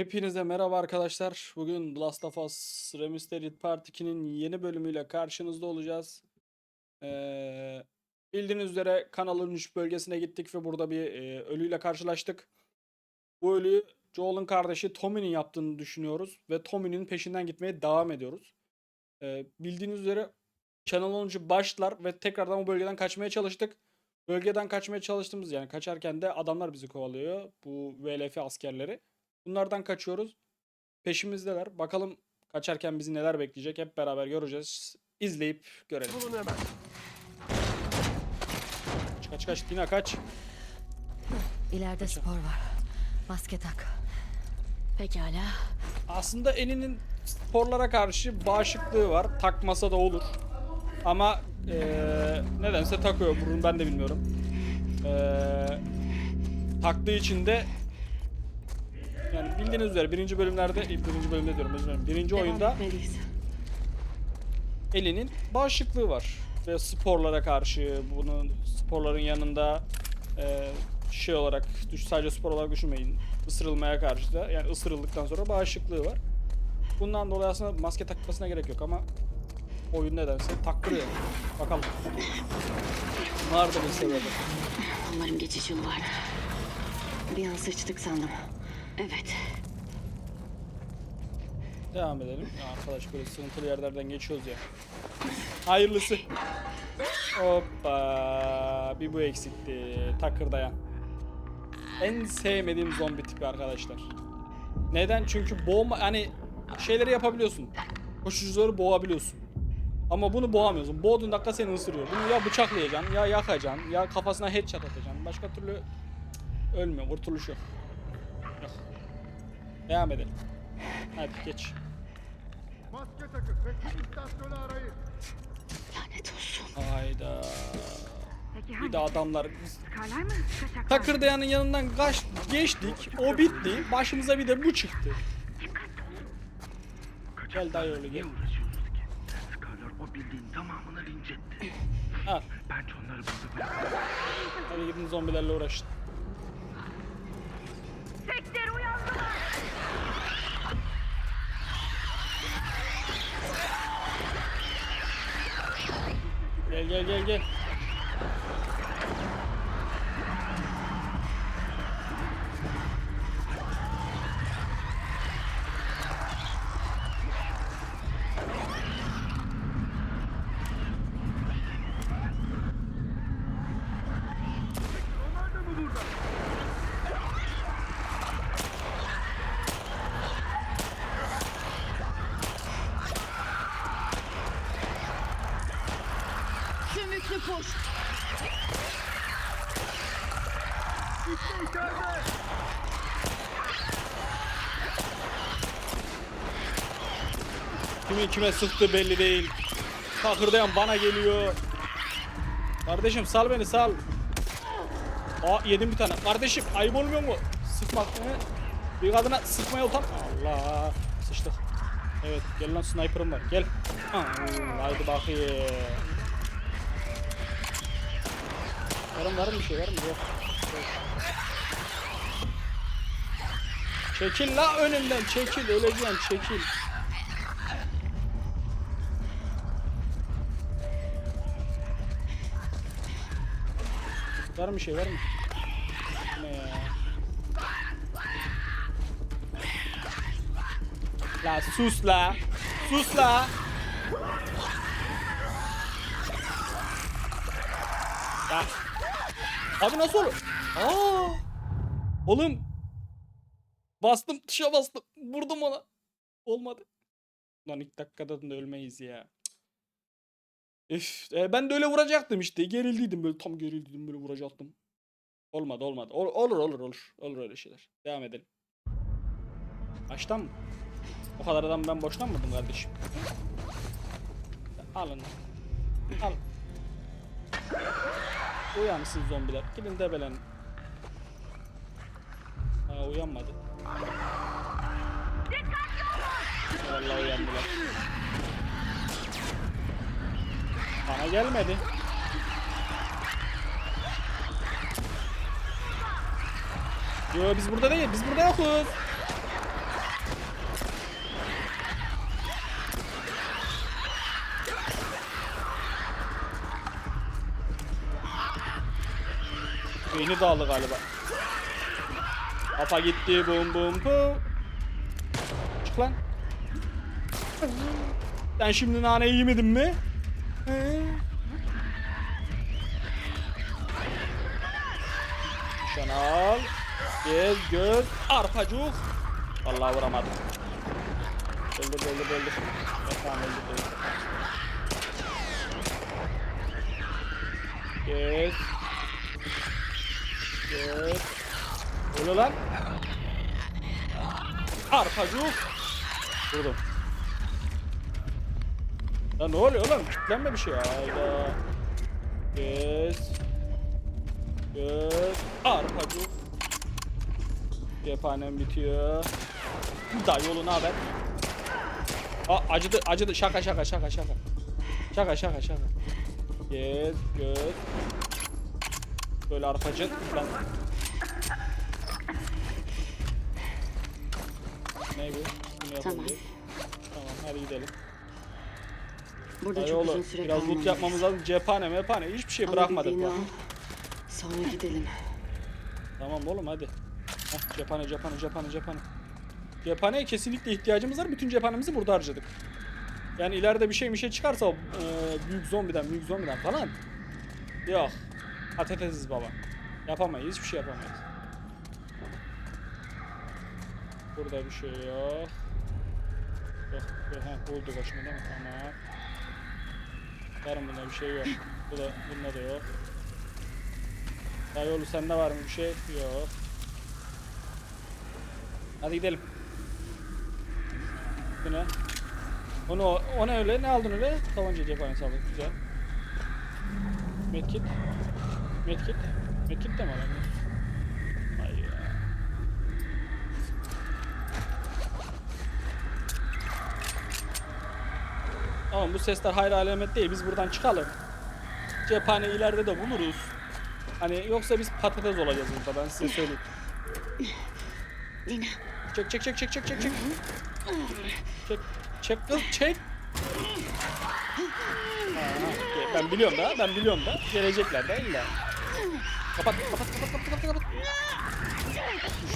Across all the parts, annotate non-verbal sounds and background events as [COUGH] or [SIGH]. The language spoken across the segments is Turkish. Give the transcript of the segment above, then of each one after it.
Hepinize merhaba arkadaşlar. Bugün The Last of Us Remastered Part 2'nin yeni bölümüyle karşınızda olacağız. Ee, bildiğiniz üzere kanalın 3 bölgesine gittik ve burada bir e, ölüyle karşılaştık. Bu ölüyü Joel'ın kardeşi Tommy'nin yaptığını düşünüyoruz ve Tommy'nin peşinden gitmeye devam ediyoruz. Ee, bildiğiniz üzere Channel 13 başlar ve tekrardan bu bölgeden kaçmaya çalıştık. Bölgeden kaçmaya çalıştığımız yani kaçarken de adamlar bizi kovalıyor. Bu VLF askerleri. Bunlardan kaçıyoruz. Peşimizdeler. Bakalım kaçarken bizi neler bekleyecek hep beraber göreceğiz. İzleyip görelim. Bulun hemen. Kaç kaç kaç Dina kaç. İleride spor var. Maske tak. Pekala. Aslında elinin sporlara karşı bağışıklığı var. Takmasa da olur. Ama eee, nedense takıyor. Bunu ben de bilmiyorum. Eee, taktığı için de yani bildiğiniz üzere birinci bölümlerde birinci bölümde diyorum özür dilerim. Birinci oyunda etmeliyiz. elinin bağışıklığı var. Ve sporlara karşı bunun sporların yanında e, şey olarak düş, sadece spor olarak düşünmeyin. Isırılmaya karşı da yani ısırıldıktan sonra bağışıklığı var. Bundan dolayı aslında maske takmasına gerek yok ama oyun nedense taktırıyor. Bakalım. Vardı bir sebebi. Geçiş yolu vardır. Bir an sıçtık sandım. Evet. Devam edelim. Ya arkadaş böyle sıkıntılı yerlerden geçiyoruz ya. Hayırlısı. Hoppa. Bir bu eksikti. Takırdayan. En sevmediğim zombi tipi arkadaşlar. Neden? Çünkü boğma hani şeyleri yapabiliyorsun. Koşucuları boğabiliyorsun. Ama bunu boğamıyorsun. Boğduğun dakika seni ısırıyor. Bunu ya bıçaklayacaksın, ya yakacaksın, ya kafasına headshot atacaksın. Başka türlü ölmüyor. Kurtuluş. Yok. Devam edelim. Hadi geç. Maske takın ve tüm istasyonu arayın. Lanet olsun. Hayda. Peki Bir de adamlar biz Çıkarlar mı? Kaçaklar. Takırdayan'ın yanından kaç geçtik. O bitti. Başımıza bir de bu çıktı. Gel dayı oğlu gel. Niye ki? O bildiğin tamamını linç etti. Al. Bence onları burada bırak. Hadi gidin zombilerle uğraşın. Gel gel gel gel. Kimin kime sıktı belli değil. Takırdayan bana geliyor. Kardeşim sal beni sal. Aa yedim bir tane. Kardeşim ayıp olmuyor mu? Sıkmak. he? Bir kadına sıkmaya utan. Allah. Sıçtık. Evet gel lan sniper'ım var. Gel. Haydi bakayım. Varım var mı bir şey var. Yok. Çekil la önümden çekil öleceğim çekil. Var mı şey var mı? Ne ya? La sus la. Sus la. Ya. Abi nasıl olur? Aa! Oğlum. Bastım tuşa bastım. Vurdum ona. Olmadı. Lan ilk dakikada da ölmeyiz ya. Üf, e, ben de öyle vuracaktım işte. Gerildiydim böyle tam gerildiydim böyle vuracaktım. Olmadı olmadı. Ol- olur olur olur. Olur öyle şeyler. Devam edelim. Baştan mı? O kadar adam ben vurdum kardeşim? Alın. Al. Uyansın zombiler. Gidin debelen. Aa uyanmadı. Vallahi uyandılar. Bana gelmedi. Yo biz burada değil, biz burada yokuz. Beyni dağıldı galiba. Afa gitti, bum bum bum. Çık lan. Sen şimdi nane yemedin mi? Şunu al. Gez göz arpacık. Vallahi vuramadım. Öldür öldür öldür. Tamam öldür öldür. Gez. Gez. Öyle lan. Arpacık. Vurdum. Ya ne oluyor oğlum? Kitlenme bir şey. Hayda. Gez. Göz. Arpacık. Cephanem bitiyor. Dayı yolu ne haber? Aa acıdı acıdı şaka şaka şaka şaka. Şaka şaka şaka. Gez göz. Böyle arpacık. Ben... Ne bu? Bunu Tamam. yapabiliriz. Tamam hadi gidelim. Burada Dayı çok oğlu uzun süre biraz loot yapmamız lazım. Cephane mephane hiçbir şey bırakmadık bak. al. Sonra gidelim. Tamam oğlum hadi. Heh, cephane cephane cephane cephane. Cephaneye kesinlikle ihtiyacımız var. Bütün cephanemizi burada harcadık. Yani ileride bir şey bir şey çıkarsa e, büyük zombiden büyük zombiden falan. Yok. Patatesiz baba. Yapamayız. Hiçbir şey yapamayız. Burada bir şey yok. Yok. Heh, bulduk hoşuma değil mi? Tamam. Var mı bunda bir şey yok. Bu da, bunda da yok. Dayıoğlu sende var mı bir şey? Yok. Hadi gidelim. Bu ne? O ne, o öyle? Ne aldın öyle? Tabanca cephanesi aldık. Güzel. Medkit. Medkit. Medkit de mi alalım? Ay ya. Ama bu sesler hayır alamet değil. Biz buradan çıkalım. Cephane ileride de buluruz. Hani yoksa biz patates olacağız burada ben size söyleyeyim. Lina. Çek çek çek çek çek çek çek. Çek çek kız çek. Ha, ben biliyorum da ben biliyorum da gelecekler de illa. Kapat kapat kapat kapat kapat kapat.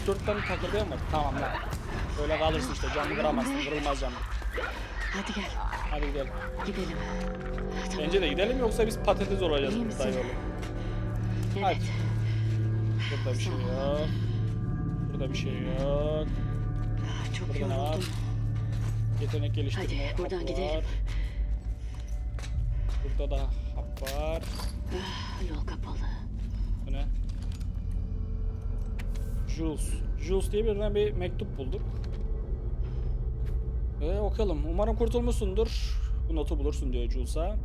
3-4 tane takırdayan var. Tamam lan. Böyle kalırsın işte canını kıramazsın. Kırılmaz canın. Hadi gel. Hadi gidelim. Gidelim. Tamam. Bence de gidelim yoksa biz patates olacağız İyi burada misin? yolu. Evet. Hadi. Burada bir şey yok. Burada bir şey yok. Çok Burada ne var? yoruldum. Yetenek geliştirme Hadi, buradan hap gidelim. var. Burada da hap var. Ah, Yol kapalı. Bu ne? Jules. Jules diye birine bir mektup bulduk. Ve okuyalım. Umarım kurtulmuşsundur. Bu notu bulursun diyor Jules'a.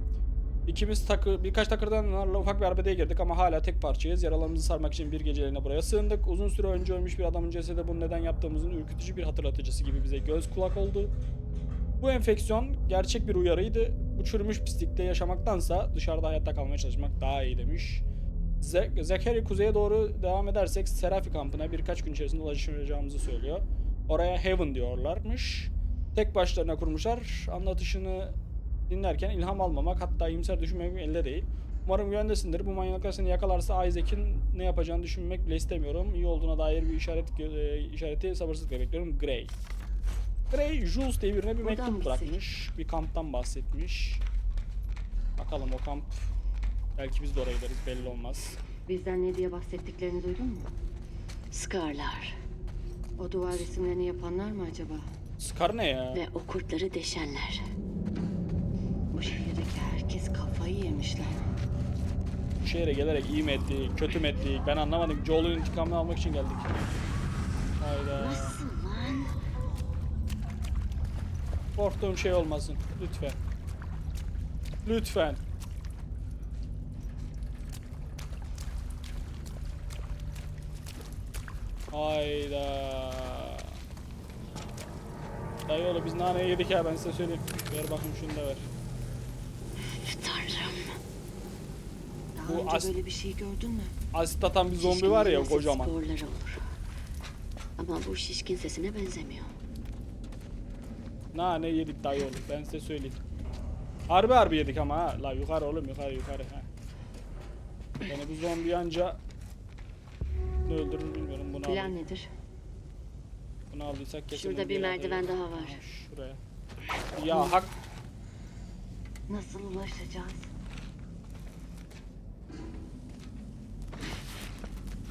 İkimiz takı, birkaç takırdan ufak bir arbedeye girdik ama hala tek parçayız. Yaralarımızı sarmak için bir geceliğine buraya sığındık. Uzun süre önce ölmüş bir adamın cesedi bunu neden yaptığımızın ürkütücü bir hatırlatıcısı gibi bize göz kulak oldu. Bu enfeksiyon gerçek bir uyarıydı. Bu çürümüş pislikte yaşamaktansa dışarıda hayatta kalmaya çalışmak daha iyi demiş. Ze- Zekeri kuzeye doğru devam edersek Serafi kampına birkaç gün içerisinde ulaşacağımızı söylüyor. Oraya Heaven diyorlarmış. Tek başlarına kurmuşlar. Anlatışını dinlerken ilham almamak hatta iyimser düşünmemek elde değil. Umarım güvendesindir. Bu manyaklar seni yakalarsa Isaac'in ne yapacağını düşünmek bile istemiyorum. İyi olduğuna dair bir işaret e, işareti sabırsızlıkla bekliyorum. Grey. Grey, Jules diye birine bir mektup bırakmış. Bir kamptan bahsetmiş. Bakalım o kamp. Belki biz de oraya gideriz belli olmaz. Bizden ne diye bahsettiklerini duydun mu? Scarlar. O duvar resimlerini yapanlar mı acaba? Scar ne ya? Ve o kurtları deşenler. Bu şehirdeki herkes kafayı yemişler. Bu şehre gelerek iyi mi ettik, kötü mü ettik ben anlamadım. Joel'un intikamını almak için geldik. Hayda. Nasıl lan? Korktuğum şey olmasın. Lütfen. Lütfen. Hayda. Dayı oğlu biz naneyi yedik ya ben size söyleyeyim. Ver bakayım şunu da ver. Tanrım. Daha Bu önce as- böyle bir şey gördün mü? Asit atan bir zombi var ya Şişkinlerin kocaman. Sporları olur. Ama bu şişkin sesine benzemiyor. Nane yedik dayı oğlu ben size söyleyeyim. Harbi harbi yedik ama ha. La yukarı oğlum yukarı yukarı ha. Yani bu zombi anca Ne öldürür bilmiyorum. Bunu, Plan nedir? Bunu aldıysak kesin. Şurada bir merdiven daha var. Ha, Şuraya. Ya hak. Nasıl ulaşacağız?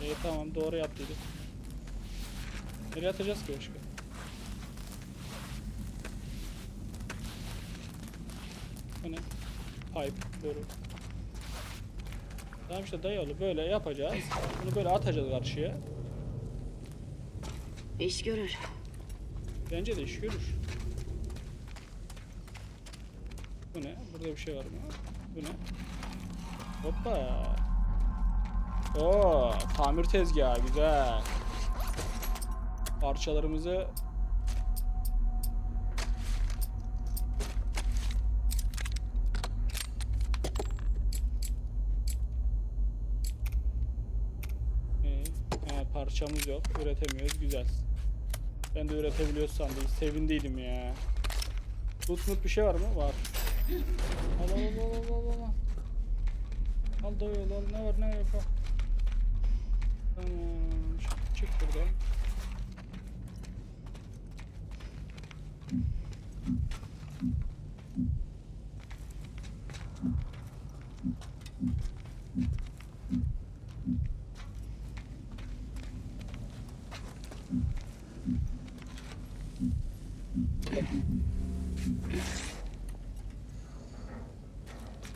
İyi tamam doğru yaptıydık. Nereye atacağız ki başka? Bu ne? Pipe, boru. Tamam işte dayalı böyle yapacağız. Bunu böyle atacağız karşıya. İş görür. Bence de iş görür. Bu ne? Burada bir şey var mı? Bu ne? Hoppa. Oo, tamir tezgahı güzel. Parçalarımızı Ee, he, parçamız yok. Üretemiyoruz. Güzel. Ben de üretebiliyoruz sandım. Sevindiydim ya. Tut mut bir şey var mı? Var. Al al al al al al. Al da yol al. Ne var ne yok al. Tamam. Çık buradan.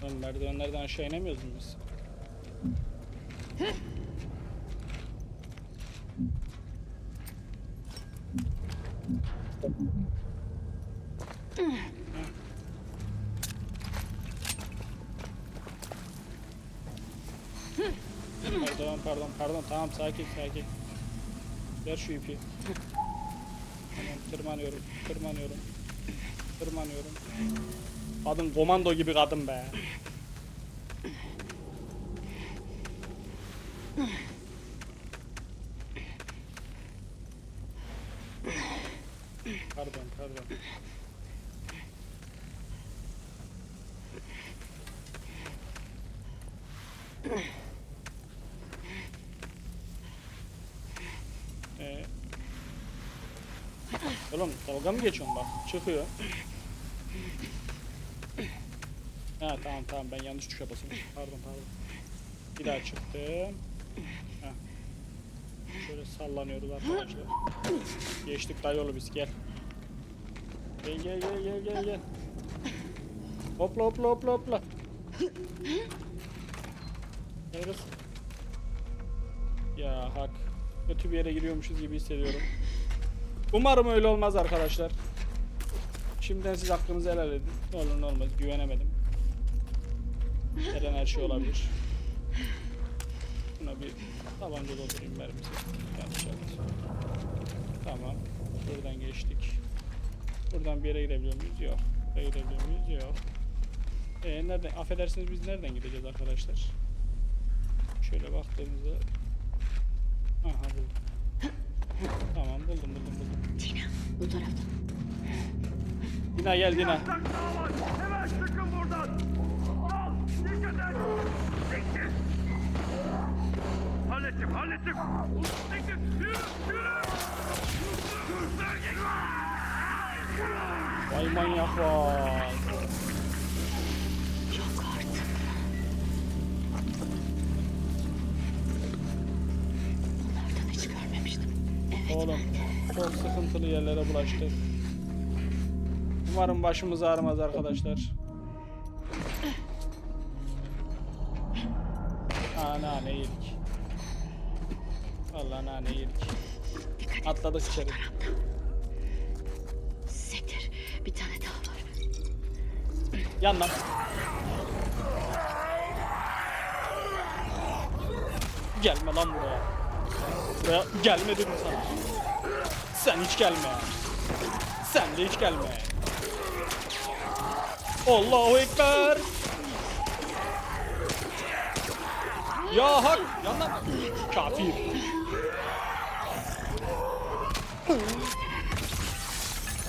Lan merdivenlerden aşağı inemiyoruz mu biz? Pardon pardon pardon tamam sakin sakin. Ver şu ipi. Tamam tırmanıyorum tırmanıyorum. Tırmanıyorum. Kadın komando gibi kadın be. Pardon, pardon. Ee, oğlum dalga mı geçiyorsun bak? Çıkıyor. Ha tamam tamam ben yanlış tuşa basmışım. Pardon pardon. Bir daha çıktım. Ha. Şöyle sallanıyoruz arkadaşlar. Geçtik dayolu biz gel. Gel gel gel gel gel gel. Hopla hopla hopla hopla. Neresi? Ya hak. Kötü bir yere giriyormuşuz gibi hissediyorum. Umarım öyle olmaz arkadaşlar. Şimdiden siz hakkınızı helal edin. Ne olur ne olmaz güvenemedim. Her an her şey olabilir. Buna bir tabanca doldurayım mermisi. Yanlış yaptım. Tamam. Buradan geçtik. Buradan bir yere gidebiliyor muyuz? Yok. Buraya gidebiliyor muyuz? Yok. Ee, nereden? Affedersiniz biz nereden gideceğiz arkadaşlar? Şöyle baktığımızda Aha buldum. Tamam buldum buldum buldum. Tina, bu taraftan. Dina gel Dina. Hemen çıkın buradan. Al. Dikkat et. Siktir. Hallettim hallettim. Siktir. Yürü yürü. Vay manyak vay. Oğlum çok sıkıntılı yerlere bulaştık. Umarım başımız ağrımaz arkadaşlar. Aa nane yedik. Vallahi nane yedik. Atladık içeri. Siktir. Bir tane daha var. Yan lan. Gelme lan buraya. Buraya gelme dedim sana. Sen hiç gelme. Sen de hiç gelme. Allahu Ekber. Ya hak. Yan lan. Kafir.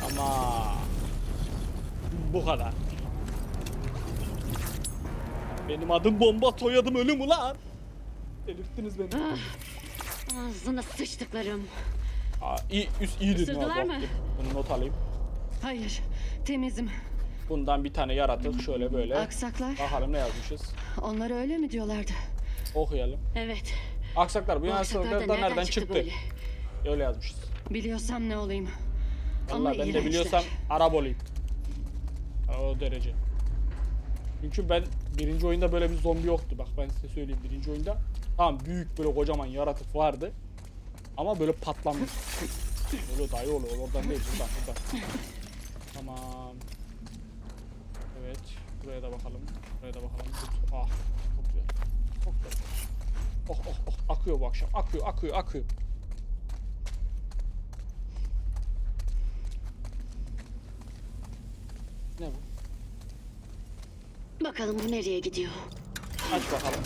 Ama bu kadar. Benim adım bomba soyadım ölüm ulan. Delirttiniz beni. [GASPS] Ağzına sıçtıklarım. Aa, iyi, üst, iyi dedin Isırdılar abi. mı? Bunu not alayım. Hayır, temizim. Bundan bir tane yaratık şöyle böyle. Aksaklar, Bakalım ne yazmışız. onlar öyle mi diyorlardı? Okuyalım. Evet. Aksaklar bu hastalıklardan nereden nereden çıktı çıktı? böyle? Öyle yazmışız. Biliyorsam ne olayım? Ama Vallahi ben de biliyorsam Arap olayım. O derece. Çünkü ben birinci oyunda böyle bir zombi yoktu. Bak ben size söyleyeyim birinci oyunda tamam büyük böyle kocaman yaratık vardı. Ama böyle patlamış. Öyle dayı oluyor. Oradan değil buradan buradan. Tamam. Evet. Buraya da bakalım. Buraya da bakalım. Ah. Çok güzel. Çok güzel. Oh oh oh. Akıyor bu akşam. Akıyor akıyor akıyor. Ne bu? Bakalım bu nereye gidiyor? Aç bakalım.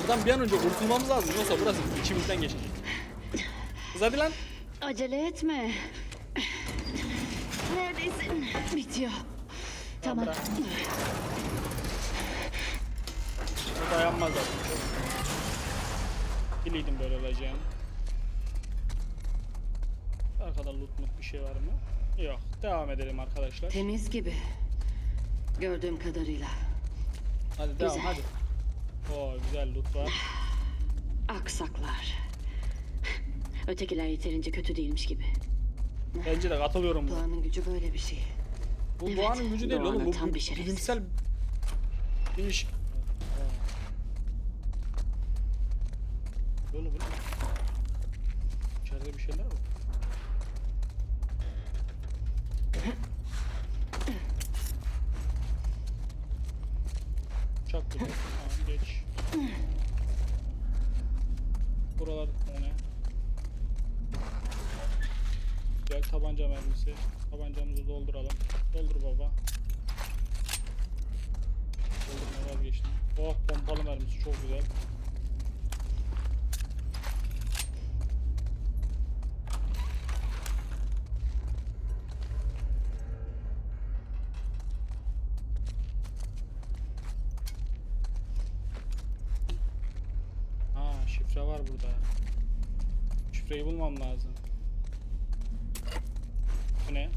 Buradan bir an önce kurtulmamız lazım. Yoksa burası içimizden geçecek. Kız hadi lan. Acele etme. Neredesin? Bitiyor. Tamam. bırak. Bu dayanmaz zaten. Biliydim böyle olacağını. Arkada loot mut bir şey var mı? Yok. Devam edelim arkadaşlar. Temiz gibi. Gördüğüm kadarıyla. Hadi devam Güzel. hadi. Oo güzel loot var. Aksaklar. Ötekiler yeterince kötü değilmiş gibi. Bence de katılıyorum buna. Doğanın gücü böyle bir şey. Bu Evet, doğanın gücü değil oğlum. doğanın Bu tam bir bir şerefsiz. bilimsel bir iş. Oğlum bu ne? İçeride bir şeyler var. Çak bunu. Tamam geç. Buralar o ne? Güzel tabanca mermisi. Tabancamızı dolduralım. Doldur baba. Doldurma vazgeçtim. Oh pompalı mermisi çok güzel. Ha şifre var burada. Şifreyi bulmam lazım. Bu ne?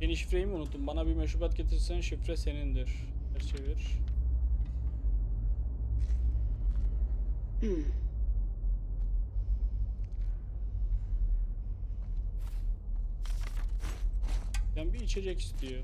Yeni şifreyi mi unuttum? Bana bir meşrubat getirsen şifre senindir. Ters çevir. Hmm. Yani bir içecek istiyor.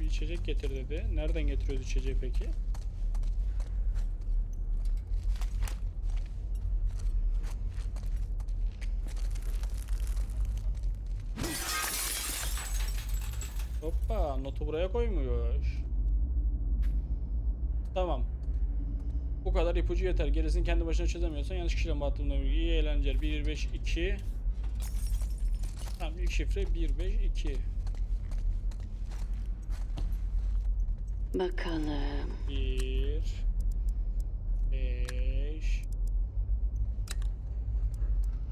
Bir içecek getir dedi. Nereden getiriyoruz içeceği peki? Hoppa notu buraya koymuş. Tamam. Bu kadar ipucu yeter. Gerisini kendi başına çözemiyorsan yanlış kişiyle muhatabına iyi eğlenceler. 1 5 2 Tamam ilk şifre 1 5 2 Bakalım. 1 5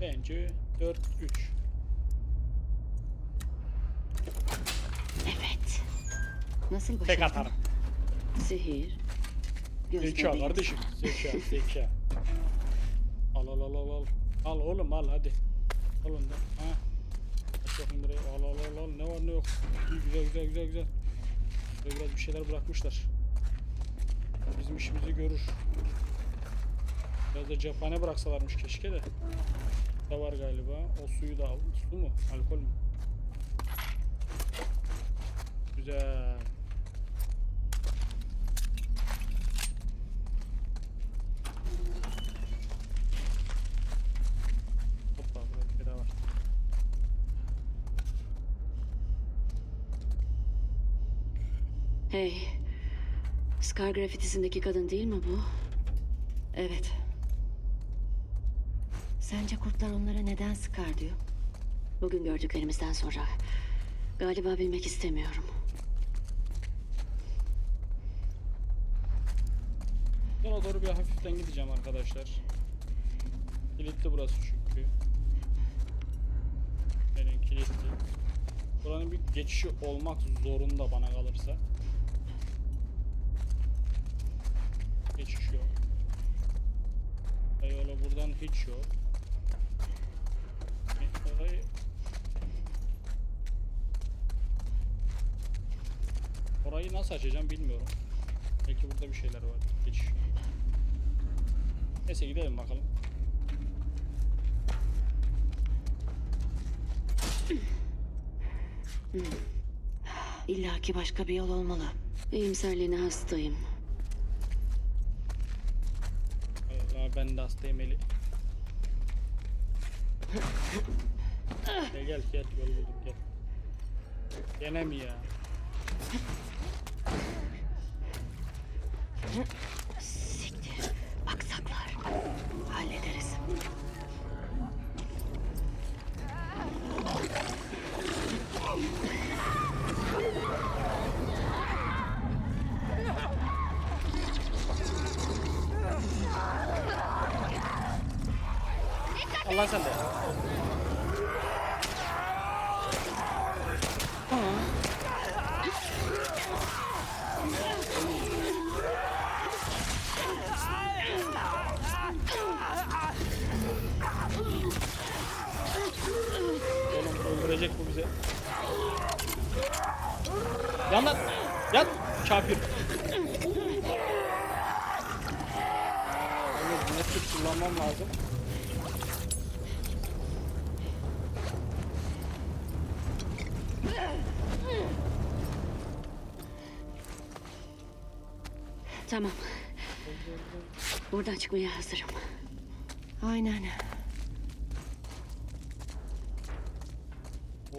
Bence 4 3 Evet. Nasıl başardın? Tek atarım. Sihir. Göz Zeka bebeği. kardeşim. Zeka, [LAUGHS] zeka. Al al al al al. Al oğlum al hadi. Al onu da. Ha. Aç bakayım burayı. Al al al al. Ne var ne yok. İyi güzel güzel güzel güzel. Buraya biraz bir şeyler bırakmışlar. Bizim işimizi görür. Biraz da cephane bıraksalarmış keşke de. Ne var galiba. O suyu da al. Su mu? Alkol mü? Güzel. Hoppa burada bir şey daha var. Hey. Scar grafitisindeki kadın değil mi bu? Evet. Sence kurtlar onlara neden Scar diyor? Bugün gördüklerimizden sonra Galiba bilmek istemiyorum. Sola doğru bir hafiften gideceğim arkadaşlar. Kilitli burası çünkü. Benim kilitli. Buranın bir geçişi olmak zorunda bana kalırsa. Geçiş yok. Yola buradan hiç yok. Orayı... Nasıl açacağım bilmiyorum. Belki burada bir şeyler var. Geçiş. Neyse gidelim bakalım. İlla ki başka bir yol olmalı. İyimserliğine hastayım. Allah ben de hastayım Eli. Gel gel gel yol bulduk gel. Gene mi ya? Siktir. Aksaklar. Hallederiz. Allah sen Tamam. Buradan çıkmaya hazırım. Aynen.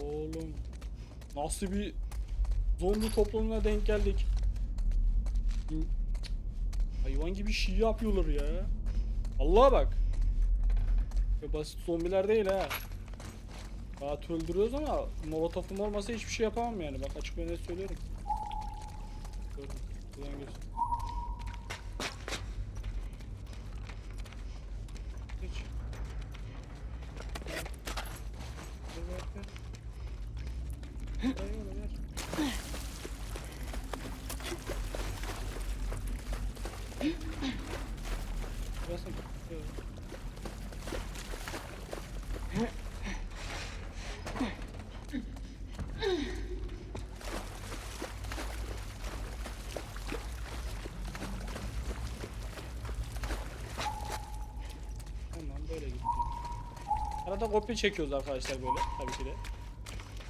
Oğlum nasıl bir zombi toplumuna denk geldik. Hayvan gibi şey yapıyorlar ya. Allah'a bak. Ve basit zombiler değil ha. Rahat öldürüyoruz ama molotofum olmasa hiçbir şey yapamam yani. Bak açık ve net söylüyorum. Dur, buradan göster. Hiç. Dur, ver, ver. Ver, ver, ver. Burası mı? Evet. Tamam böyle gitti. Arada kopya çekiyoruz arkadaşlar böyle tabii ki de.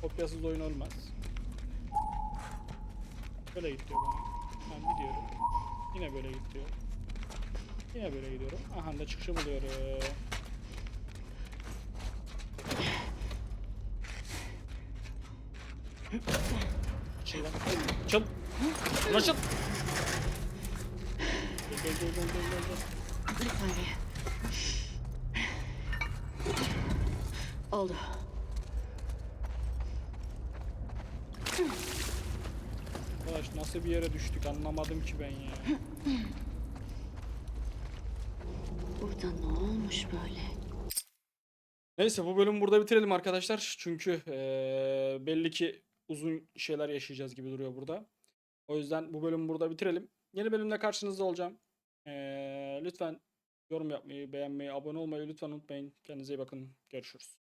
Kopyasız oyun olmaz. Böyle gidiyor bana. Ben gidiyorum. Yine böyle gidiyor. Yine böyle gidiyorum. Aha da çıkışı buluyorum. Açıl lan. Açıl. Lan Açıl. Gel gel gel gel gel gel. Oldu. Arkadaş nasıl bir yere düştük anlamadım ki ben ya. Burada ne olmuş böyle? Neyse bu bölümü burada bitirelim arkadaşlar. Çünkü eee, belli ki uzun şeyler yaşayacağız gibi duruyor burada. O yüzden bu bölümü burada bitirelim. Yeni bölümde karşınızda olacağım. Eee, lütfen yorum yapmayı, beğenmeyi, abone olmayı lütfen unutmayın. Kendinize iyi bakın. Görüşürüz.